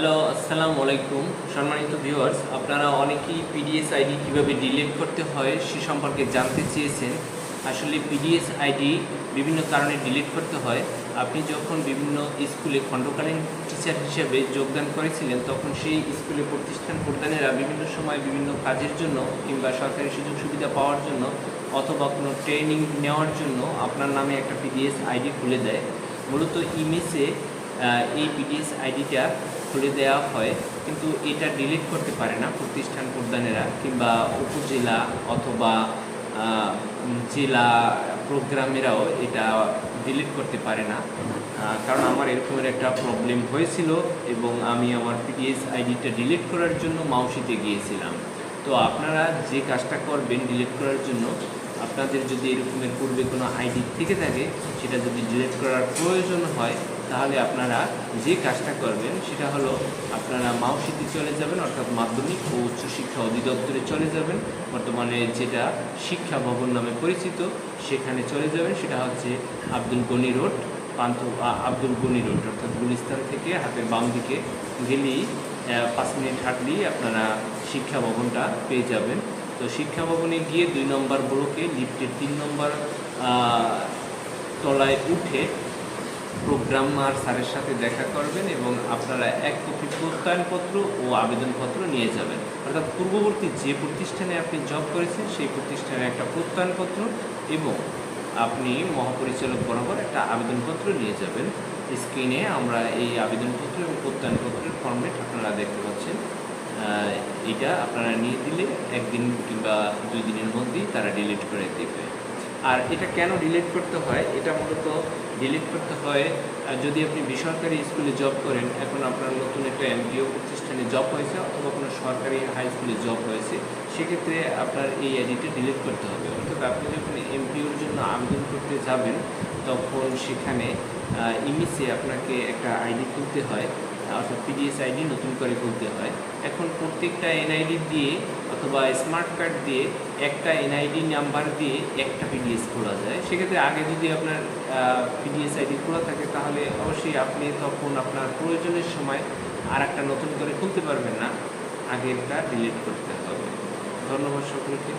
Hello আসসালামু আলাইকুম সম্মানিত ভিউয়ার্স আপনারা অনেকেই পিডিএস আইডি কীভাবে ডিলিট করতে হয় সে সম্পর্কে জানতে চেয়েছেন। আসলে পিডিএস আইডি বিভিন্ন কারণে ডিলিট করতে হয়। আপনি যখন বিভিন্ন স্কুলে খণ্ডকালীন টিচার হিসেবে যোগদান করেছিলেন, তখন সেই স্কুলে প্রতিষ্ঠান প্রদানেরা বিভিন্ন সময় বিভিন্ন কাজের জন্য কিংবা সরকারি সুযোগ সুবিধা পাওয়ার জন্য অথবা কোনো ট্রেনিং নেওয়ার জন্য আপনার নামে একটা পিডিএস আইডি খুলে দেয়। মূলত ইমেজে এই পিডিএস আইডিটা খুলে দেওয়া হয়, কিন্তু এটা ডিলিট করতে পারে না প্রতিষ্ঠান প্রদানেরা কিংবা উপজেলা অথবা জেলা প্রোগ্রামেরাও এটা ডিলিট করতে পারে না। কারণ আমার এরকমের একটা প্রবলেম হয়েছিল এবং আমি আমার পিডিএস আইডিটা ডিলিট করার জন্য মাউসিতে গিয়েছিলাম। তো আপনারা যে কাজটা করবেন ডিলিট করার জন্য, আপনাদের যদি এরকমের পূর্বে কোনো আইডি থেকে থাকে, সেটা যদি ডিলিট করার প্রয়োজন হয় তাহলে আপনারা যে কাজটা করবেন, সেটা হলো আপনারা মাউসিতে চলে যাবেন, অর্থাৎ মাধ্যমিক ও উচ্চশিক্ষা অধিদপ্তরে চলে যাবেন। বর্তমানে যেটা শিক্ষা ভবন নামে পরিচিত, সেখানে চলে যাবেন। সেটা হচ্ছে আব্দুল গনি রোড, পান্থ আব্দুল গনি রোড, অর্থাৎ গুলিস্তান থেকে হাতের বাম দিকে গেলেই পাঁচ মিনিট হাঁটলেই আপনারা শিক্ষা ভবনটা পেয়ে যাবেন। তো শিক্ষা ভবনে গিয়ে দুই নম্বর ব্লকে লিফটের তিন নম্বর তলায় উঠে প্রোগ্রামার স্যারের সাথে দেখা করবেন এবং আপনারা এক কপি প্রত্যয়নপত্র ও আবেদনপত্র নিয়ে যাবেন। অর্থাৎ পূর্ববর্তী যে প্রতিষ্ঠানে আপনি জব করেছেন, সেই প্রতিষ্ঠানের একটা প্রত্যয়নপত্র এবং আপনি মহাপরিচালক বরাবর একটা আবেদনপত্র নিয়ে যাবেন। স্ক্রিনে আমরা এই আবেদনপত্র এবং প্রত্যয়নপত্রের ফর্মেট আপনারা দেখতে পাচ্ছেন। এটা আপনারা নিয়ে দিলে একদিন কিংবা দুই দিনের মধ্যেই তারা ডিলিট করে দেবে। আর এটা কেন ডিলিট করতে হয়? এটা মূলত ডিলিট করতে হয় যদি আপনি বেসরকারি স্কুলে জব করেন, এখন আপনার নতুন একটা এমপিও প্রতিষ্ঠানে জব হয়েছে অথবা কোনো সরকারি হাই স্কুলে জব হয়েছে, সেক্ষেত্রে আপনার এই আইডিটা ডিলিট করতে হবে। অর্থাৎ আপনি যখন এমপিওর জন্য আবেদন করতে যাবেন, তখন সেখানে ইমিসে আপনাকে একটা আইডি খুলতে হয়, অর্থাৎ পিডিএস আইডি নতুন করে খুলতে হয়। এখন প্রত্যেকটা এনআইডি দিয়ে অথবা স্মার্ট কার্ড দিয়ে একটা এনআইডি নাম্বার দিয়ে একটা পিডিএস খোলা যায়। সেক্ষেত্রে আগে যদি আপনার পিডিএস আইডি খোলা থাকে, তাহলে অবশ্যই আপনি তখন আপনার প্রয়োজনের সময় আর একটা নতুন করে খুলতে পারবেন না। আগেরটা ডিলিট করতে হবে। ধন্যবাদ সকলকে।